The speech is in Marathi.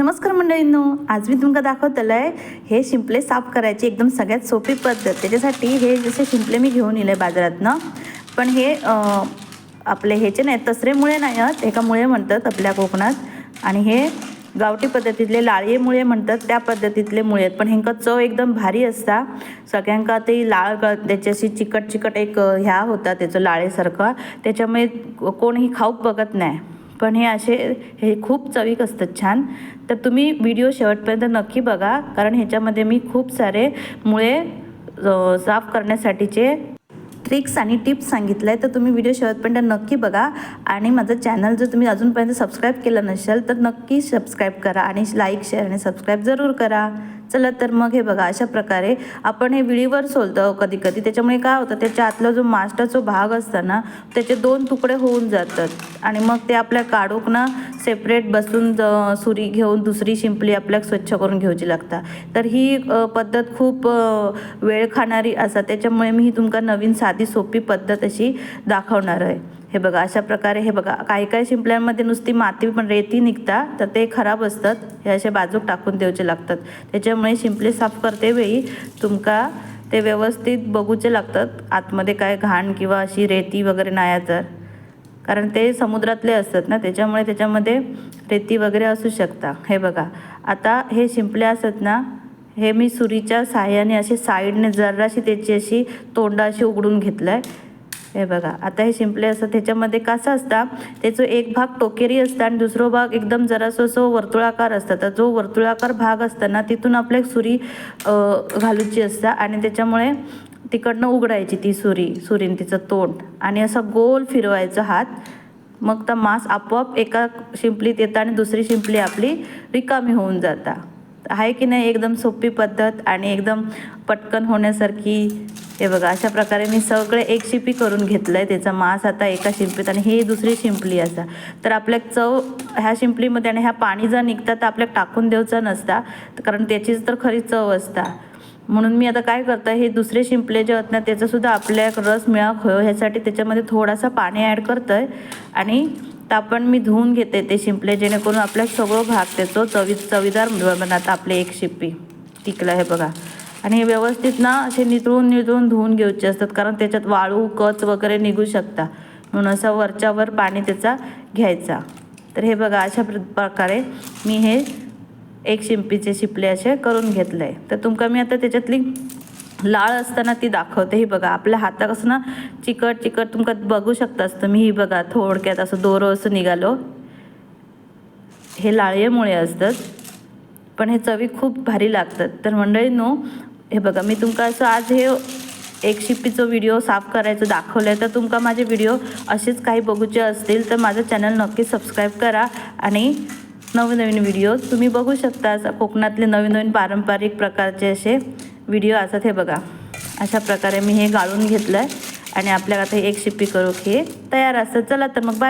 नमस्कार मंडळींनो आज मी तुमका दाखवतलं आहे हे शिंपले साफ करायची एकदम सगळ्यात सोपी पद्धत. त्याच्यासाठी हे जसे शिंपले मी घेऊन येले बाजारातनं पण हे आपले ह्याचे नाही तसरे मुळे नाही आहेत एका मुळे म्हणतात आपल्या कोकणात. आणि हे गावठी पद्धतीतले लाळे मुळे म्हणतात त्या पद्धतीतले मुळे आहेत. पण ह्यांका चव एकदम भारी असता. सगळ्यांका ते लाळ गळ चिकट चिकट एक ह्या होता त्याचं लाळेसारखं. त्याच्यामुळे कोणीही खाऊक बघत नाही. पण हे असे हे खूप चविक असतात छान. तर तुम्ही व्हिडिओ शेवटपर्यंत नक्की बघा कारण ह्याच्यामध्ये मी खूप सारे मुळे साफ करण्यासाठीचे ट्रिक्स आणि टिप्स सांगितल्या आहे तर तुम्ही व्हिडिओ शेवटपर्यंत नक्की बघा. आणि माझं चॅनल जर तुम्ही अजूनपर्यंत सबस्क्राईब केलं नसेल तर नक्की सबस्क्राईब करा आणि लाईक शेअर आणि सबस्क्राईब जरूर करा. चला तर मग हे बघा अशा प्रकारे आपण हे विळीवर सोलतो कधी कधी त्याच्यामुळे काय होतं त्याच्या आतला जो मास्टरचा जो भाग असतो ना त्याचे दोन तुकडे होऊन जातात. आणि मग ते आपल्या काढूक ना सेपरेट बसून ज- सुरी घेऊन दुसरी शिंपली आपल्याला स्वच्छ करून घ्यायची लागता. तर ही पद्धत खूप वेळ खाणारी असा त्याच्यामुळे मी ही तुमका नवीन साधी सोपी पद्धत अशी दाखवणार आहे. हे बघा अशा प्रकारे हे बघा काही काही शिंपल्यांमध्ये नुसती माती पण रेती निघता तर ते खराब असतात. हे असे बाजूक टाकून देऊचे लागतात. त्याच्यामुळे शिंपले साफ करते वेळी तुमका ते व्यवस्थित बघूचे लागतात आतमध्ये काय घाण किंवा अशी रेती वगैरे नाही तर. कारण ते समुद्रातले असतात ना त्याच्यामुळे त्याच्यामध्ये रेती वगैरे असू शकता. हे बघा आता हे शिंपले असतात ना हे मी सुरीच्या साह्याने अशी साईडने जराशी त्याची अशी तोंड अशी उघडून घेतलं आहे हे बघा आता हे शिंपले असतात त्याच्यामध्ये कसं असतं त्याचं एक भाग टोकेरी असतं आणि दुसरा भाग एकदम जरासं असं वर्तुळाकार असतं. तर जो वर्तुळाकार भाग असतं ना तिथून आपल्या सुरी घालूची असतं आणि त्याच्यामुळे तिकडनं उघडायची ती सुरी सुरीन तिचं तोंड. आणि असं गोल फिरवायचं हात. मग तर मांस आपोआप एका शिंपलीत येतं आणि दुसरी शिंपली आपली रिकामी होऊन जाता. आहे की नाही एकदम सोपी पद्धत आणि एकदम पटकन होण्यासारखी? हे बघा अशा प्रकारे मी सगळे एक शिपी करून घेतलं आहे त्याचा मांस आता एका शिंपलीत आणि ही दुसरी शिंपली असा. तर आपल्या चव ह्या शिंपलीमध्ये आणि ह्या पाणी जर निघतं तर आपल्याला टाकून देऊचा नसता. कारण त्याचीच तर खरी चव असता. म्हणून मी आता काय करतं हे दुसरे शिंपले जे आहेत ना त्याचासुद्धा आपल्या रस मिळाक हो ह्यासाठी त्याच्यामध्ये थोडासा पाणी ॲड करतं आहे आणि तापण मी धुवून घेते ते शिंपले जेणेकरून आपल्या सगळं भाग त्याचं चवी चवीदार बनतात आपले एक शिप्पी टिकलं हे बघा. आणि हे व्यवस्थित ना असे नितळून नितळून धुवून घ्यायचे असतात कारण त्याच्यात वाळू कच वगैरे निघू शकता. म्हणून असं वरच्यावर पाणी त्याचा घ्यायचा. तर हे बघा अशा प्र- प्रकारे मी हे एक शिंपीचे शिपले असे करून घेतलं आहे तर तुमका मी आता त्याच्यातली लाळ असताना ती दाखवते. ही बघा आपल्या हातात कसं ना चिकट चिकट तुमका बघू शकतास तुम्ही ही बघा थोडक्यात असं दोरं असं निघालो. हे लाळयेमुळे असतात. पण हे चवी खूप भारी लागतात. तर मंडळी नो हे बघा मी तुमका असं आज हे एक शिप्पीचं व्हिडिओ साफ करायचं दाखवलं आहे तर तुमका माझे व्हिडिओ असेच काही बघूचे असतील तर माझं चॅनल नक्की सबस्क्राईब करा आणि नवनवीन व्हिडिओज तुम्ही बघू शकता कोकणातले नवीन नवीन पारंपरिक प्रकारचे असे व्हिडिओ असतात हे बघा. अशा प्रकारे मी हे गाळून घेतलं आहे आणि आपल्याला आता एक शिप्पी करू हे तयार असतं. चला तर मग बाय